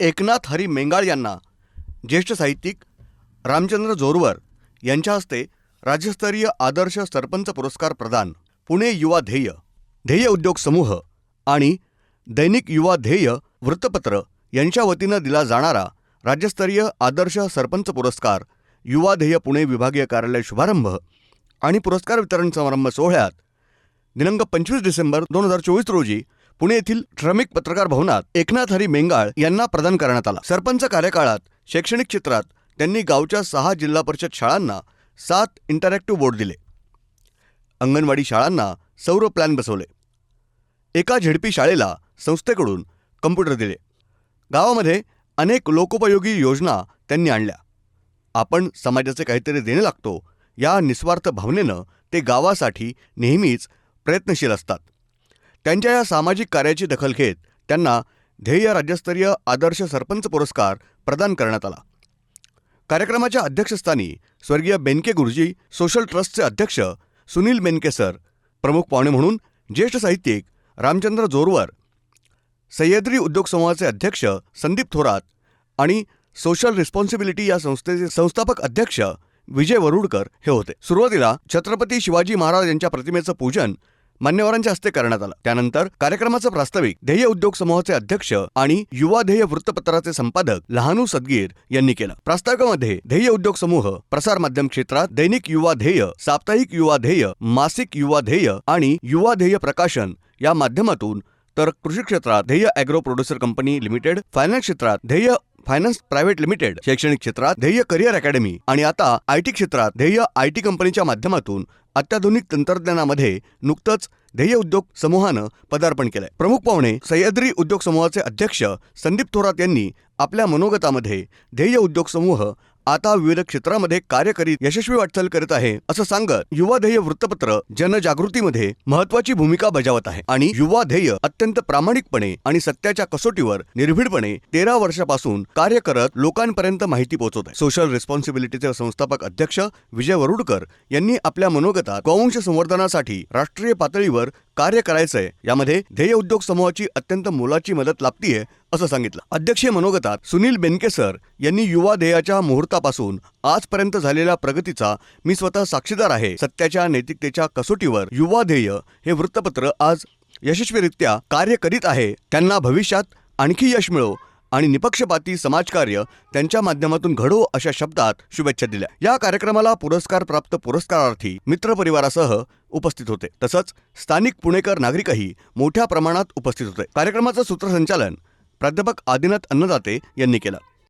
एकनाथ हरी मेंगाळ यांना ज्येष्ठ साहित्यिक रामचंद्र जोरवर यांच्या हस्ते राज्यस्तरीय आदर्श सरपंच पुरस्कार प्रदान पुणे युवा ध्येय ध्येय उद्योग समूह आणि दैनिक युवा ध्येय वृत्तपत्र यांच्या वतीनं दिला जाणारा राज्यस्तरीय आदर्श सरपंच पुरस्कार युवा ध्येय पुणे विभागीय कार्यालय शुभारंभ आणि पुरस्कार वितरण समारंभ सोहळ्यात दिनांक पंचवीस डिसेंबर दोन हजार चोवीस रोजी पुणे येथील श्रमिक पत्रकार भवनात एकनाथ हरी मेंगाळ यांना प्रदान करण्यात आला. सरपंच कार्यकाळात शैक्षणिक क्षेत्रात त्यांनी गावच्या सहा जिल्हा परिषद शाळांना सात इंटरॅक्टिव्ह बोर्ड दिले. अंगणवाडी शाळांना सौर प्लॅन बसवले. एका झेडपी शाळेला संस्थेकडून कम्प्युटर दिले. गावामध्ये अनेक लोकोपयोगी योजना त्यांनी आणल्या. आपण समाजाचे काहीतरी देणे लागतो या निस्वार्थ भावनेनं ते गावासाठी नेहमीच प्रयत्नशील असतात. त्यांच्या या सामाजिक कार्याची दखल घेत त्यांना ध्येय राज्यस्तरीय आदर्श सरपंच पुरस्कार प्रदान करण्यात आला. कार्यक्रमाच्या अध्यक्षस्थानी स्वर्गीय बेनके गुरुजी सोशल ट्रस्टचे अध्यक्ष सुनील बेनके सर प्रमुख पाहुणे म्हणून ज्येष्ठ साहित्यिक रामचंद्र जोरवर सह्याद्री उद्योग समूहाचे अध्यक्ष संदीप थोरात आणि सोशल रिस्पॉन्सिबिलिटी या संस्थेचे संस्थापक अध्यक्ष विजय वरुडकर हे होते. सुरुवातीला छत्रपती शिवाजी महाराज यांच्या प्रतिमेचं पूजन मान्यवरांच्या हस्ते करण्यात आला. त्यानंतर कार्यक्रमाचं प्रास्ताविक ध्येय उद्योग समूहाचे अध्यक्ष आणि युवा ध्येय वृत्तपत्राचे संपादक लहानू सदगीर यांनी केलं. प्रास्ताविकामध्ये ध्येय उद्योग समूह प्रसार माध्यम क्षेत्रात दैनिक युवा ध्येय साप्ताहिक युवा ध्येय मासिक युवा ध्येय आणि युवा ध्येय प्रकाशन या माध्यमातून तर कृषी क्षेत्रात Dhyey agro producer company limited finance क्षेत्रात ध्येय फायनान्स प्रायव्हेट लिमिटेड शैक्षणिक क्षेत्रात ध्येय करिअर अकॅडमी आणि आता आयटी क्षेत्रात ध्येय आयटी कंपनीच्या माध्यमातून अत्याधुनिक तंत्रज्ञानामध्ये नुकतंच ध्येय उद्योग समूहानं पदार्पण केलंय. प्रमुख पाहुणे सह्याद्री उद्योग समूहाचे अध्यक्ष संदीप थोरात यांनी आपल्या मनोगतामध्ये ध्येय उद्योग समूह आता विविध क्षेत्रामध्ये कार्य करीत यशस्वी वाटचाल करत आहे असं सांगत युवा ध्येय वृत्तपत्र जनजागृतीमध्ये महत्वाची भूमिका बजावत आहे आणि युवा ध्येय अत्यंत प्रामाणिकपणे आणि सत्याच्या कसोटीवर निर्भीडपणे तेरा वर्षापासून कार्य करत लोकांपर्यंत माहिती पोहोचवत आहे. सोशल रिस्पॉन्सिबिलिटीचे संस्थापक अध्यक्ष विजय वरुडकर यांनी आपल्या मनोगतात गौवंश संवर्धनासाठी राष्ट्रीय पातळीवर कार्य करायचंय यामध्ये ध्येय उद्योग समूहाची अत्यंत मोलाची मदत लाभतीये असं सांगितलं. अध्यक्षीय मनोगतात सुनील बेनके सर यांनी युवा ध्येयाच्या मुहूर्तापासून आजपर्यंत झालेल्या प्रगतीचा मी स्वतः साक्षीदार आहे. सत्याच्या नैतिकतेच्या कसोटीवर युवा ध्येय हे वृत्तपत्र आज यशस्वीरित्या कार्य करीत आहे. त्यांना भविष्यात आणखी यश मिळो आणि निपक्षपाती समाजकार्य त्यांच्या माध्यमातून घडो अशा शब्दात शुभेच्छा दिल्या. या कार्यक्रमाला पुरस्कार प्राप्त पुरस्कारार्थी मित्रपरिवारासह उपस्थित होते. तसंच स्थानिक पुणेकर नागरिकही मोठ्या प्रमाणात उपस्थित होते. कार्यक्रमाचं सूत्रसंचालन प्राध्यापक आदिनाथ अन्नदाते यांनी केलं.